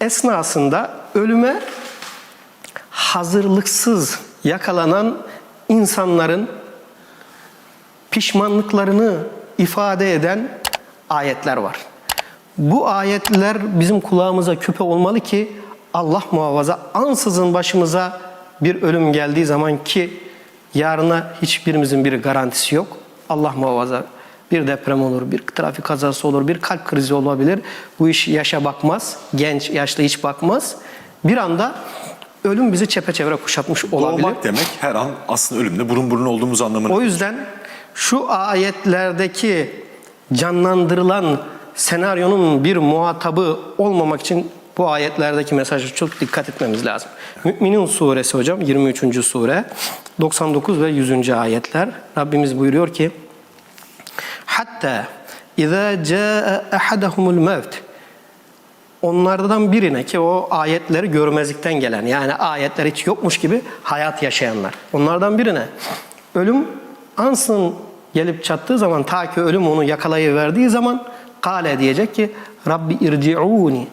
esnasında ölüme hazırlıksız yakalanan insanların pişmanlıklarını ifade eden ayetler var. Bu ayetler bizim kulağımıza küpe olmalı ki Allah muhafaza ansızın başımıza bir ölüm geldiği zaman ki yarına hiçbirimizin bir garantisi yok. Allah muhafaza bir deprem olur, bir trafik kazası olur, bir kalp krizi olabilir. Bu iş yaşa bakmaz, genç, yaşlı hiç bakmaz. Bir anda ölüm bizi çepeçevre kuşatmış olabilir. Doğmak demek her an aslında ölümle burun burun olduğumuz anlamına. O yüzden şu ayetlerdeki canlandırılan senaryonun bir muhatabı olmamak için bu ayetlerdeki mesajı çok dikkat etmemiz lazım. Müminin suresi hocam 23. sure 99 ve 100. ayetler Rabbimiz buyuruyor ki Hatta اِذَا جَاءَ اَحَدَهُمُ الْمَوْتِ Onlardan birine ki o ayetleri görmezlikten gelen yani ayetler hiç yokmuş gibi hayat yaşayanlar. Onlardan birine ölüm ansın gelip çattığı zaman ta ki ölüm onu yakalayıverdiği zaman kale diyecek ki Rabbi irci'uni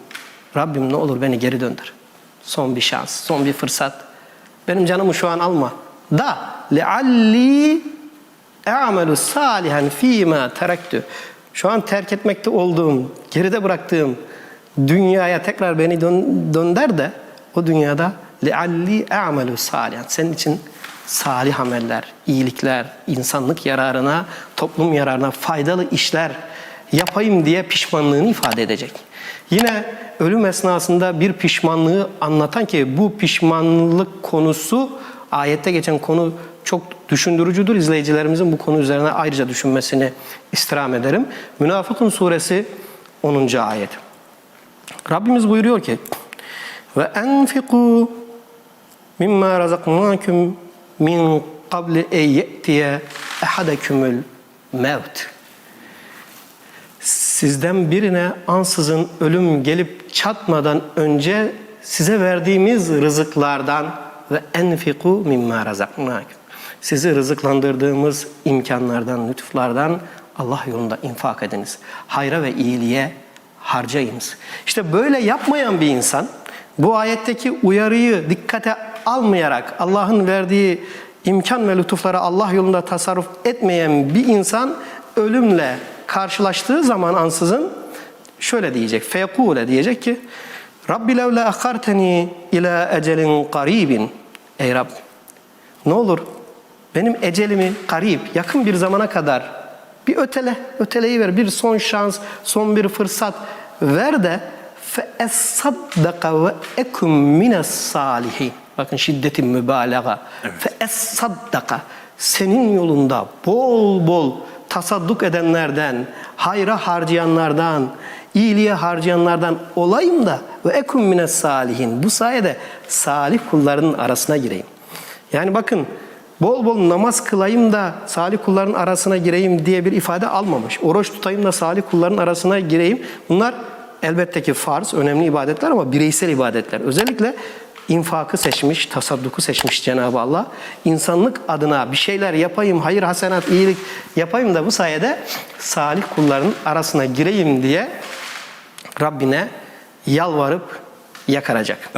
Rabbim ne olur beni geri döndür. Son bir şans, son bir fırsat. Benim canımı şu an alma. Da lealli e'amelu salihan fîmâ terektü. Şu an terk etmekte olduğum, geride bıraktığım dünyaya tekrar beni dön, dönder de o dünyada lealli e'amelu salihan. Senin için salih ameller, iyilikler, insanlık yararına, toplum yararına faydalı işler yapayım diye pişmanlığını ifade edecek. Yine ölüm esnasında bir pişmanlığı anlatan ki bu pişmanlık konusu ayette geçen konu çok düşündürücüdür. İzleyicilerimizin bu konu üzerine ayrıca düşünmesini istirham ederim. Münafıkun suresi 10. ayet. Rabbimiz buyuruyor ki ve enfiku mimma razaknakum min qabli en ye'tiye ahadakumul mevt. Sizden birine ansızın ölüm gelip çatmadan önce size verdiğimiz rızıklardan ve enfiku mimma razaknakum. Sizi rızıklandırdığımız imkanlardan, lütuflardan Allah yolunda infak ediniz. Hayra ve iyiliğe harcayınız. İşte böyle yapmayan bir insan bu ayetteki uyarıyı dikkate almayarak Allah'ın verdiği imkan ve lütuflara Allah yolunda tasarruf etmeyen bir insan ölümle karşılaştığı zaman ansızın şöyle diyecek. Feyekule diyecek ki Rabbi levle akharteni ila ecelin qaribin. Ey Rab ne olur benim ecelimi karib, yakın bir zamana kadar bir ötele, öteleyi ver. Bir son şans, son bir fırsat ver de ve ekum mines salihin. Bakın şiddetin mübalağa. Fe esaddaka senin yolunda bol bol tasadduk edenlerden, hayra harcayanlardan, iyiliğe harcayanlardan olayım da ve ekum mines salihin. Bu sayede salih kulların arasına gireyim. Yani bakın bol bol namaz kılayım da salih kulların arasına gireyim diye bir ifade almamış. Oruç tutayım da salih kulların arasına gireyim. Bunlar elbette ki farz, önemli ibadetler ama bireysel ibadetler. Özellikle infakı seçmiş, tasadduku seçmiş Cenab-ı Allah. İnsanlık adına bir şeyler yapayım, hayır, hasenat, iyilik yapayım da bu sayede salih kulların arasına gireyim diye Rabbine yalvarıp yakaracak.